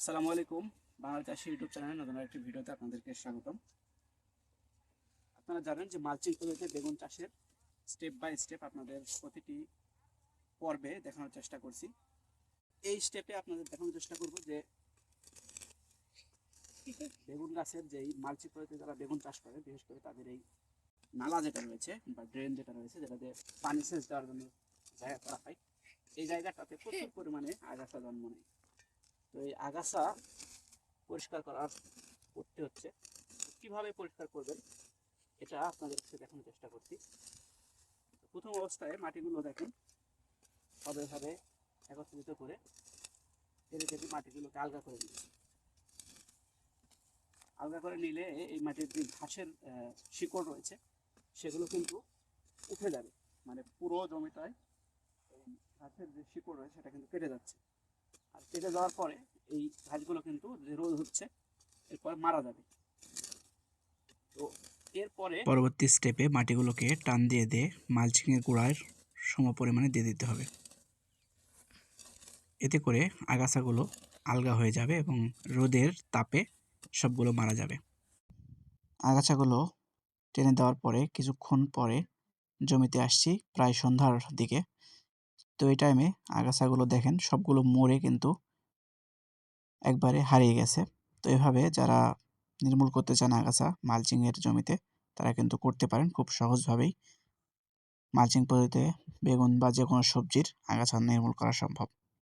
আসসালামু আলাইকুম বাংলা চাষি ইউটিউব চ্যানেলে নতুন একটি ভিডিওতে আপনাদেরকে স্বাগতম। আপনারা জানেন যে মালচিং পদ্ধতিতে বেগুন চাষের স্টেপ বাই স্টেপ আপনাদের প্রতিটি পর্বে দেখানোর চেষ্টা করছি। এই স্টেপে আপনাদের দেখানোর চেষ্টা করব যে বেগুন গাছের যেই মালচিং পদ্ধতিতে যারা বেগুন চাষ করে, বিশেষ করে তাদের এই নালা যেটা রয়েছে বা ড্রেন যেটা রয়েছে, যেটাতে পানি সেচ দেওয়ার জন্য জায়গা করা হয়, এই জায়গাটাতে প্রচুর পরিমাণে আগাছা জন্ম নেয়। তো এই আগাছা পরিষ্কার করার করতে হচ্ছে। কীভাবে পরিষ্কার করবেন, এটা আপনাদের কাছে দেখানোর চেষ্টা করছি। প্রথম অবস্থায় মাটিগুলো দেখেন, সবেভাবে একত্রিত করে ধীরে ধীরে মাটিগুলোকে আলগা করে নিচ্ছে আলগা করে নিলে এই মাটির যে ঘাসের শিকড় রয়েছে, সেগুলো কিন্তু উঠে যাবে। মানে পুরো জমিটায় ঘাসের যে শিকড় রয়েছে, সেটা কিন্তু কেটে যাচ্ছে। আর কেটে যাওয়ার পরে এই ঘাসগুলো কিন্তু রোদ হচ্ছে, এরপর মারা যাবে। তো এরপরে পরবর্তী স্টেপে মাটিগুলোকে টান দিয়ে দিয়ে মালচিংয়ের গোড়ায় সম পরিমাণে দিয়ে দিতে হবে। এতে করে আগাছাগুলো আলগা হয়ে যাবে এবং রোদের তাপে সবগুলো মারা যাবে। আগাছাগুলো টেনে দেওয়ার পরে কিছুক্ষণ পরে জমিতে আসছি, প্রায় সন্ধ্যার দিকে। তো এই টাইমে আগাছাগুলো দেখেন, সবগুলো মরে কিন্তু একবারে হারিয়ে গেছে। তো এভাবে যারা নির্মূল করতে চান আগাছা মালচিংয়ের জমিতে, তারা কিন্তু করতে পারেন খুব সহজভাবেই। মালচিং পদ্ধতিতে বেগুন বা যে কোনো সবজির আগাছা নির্মূল করা সম্ভব।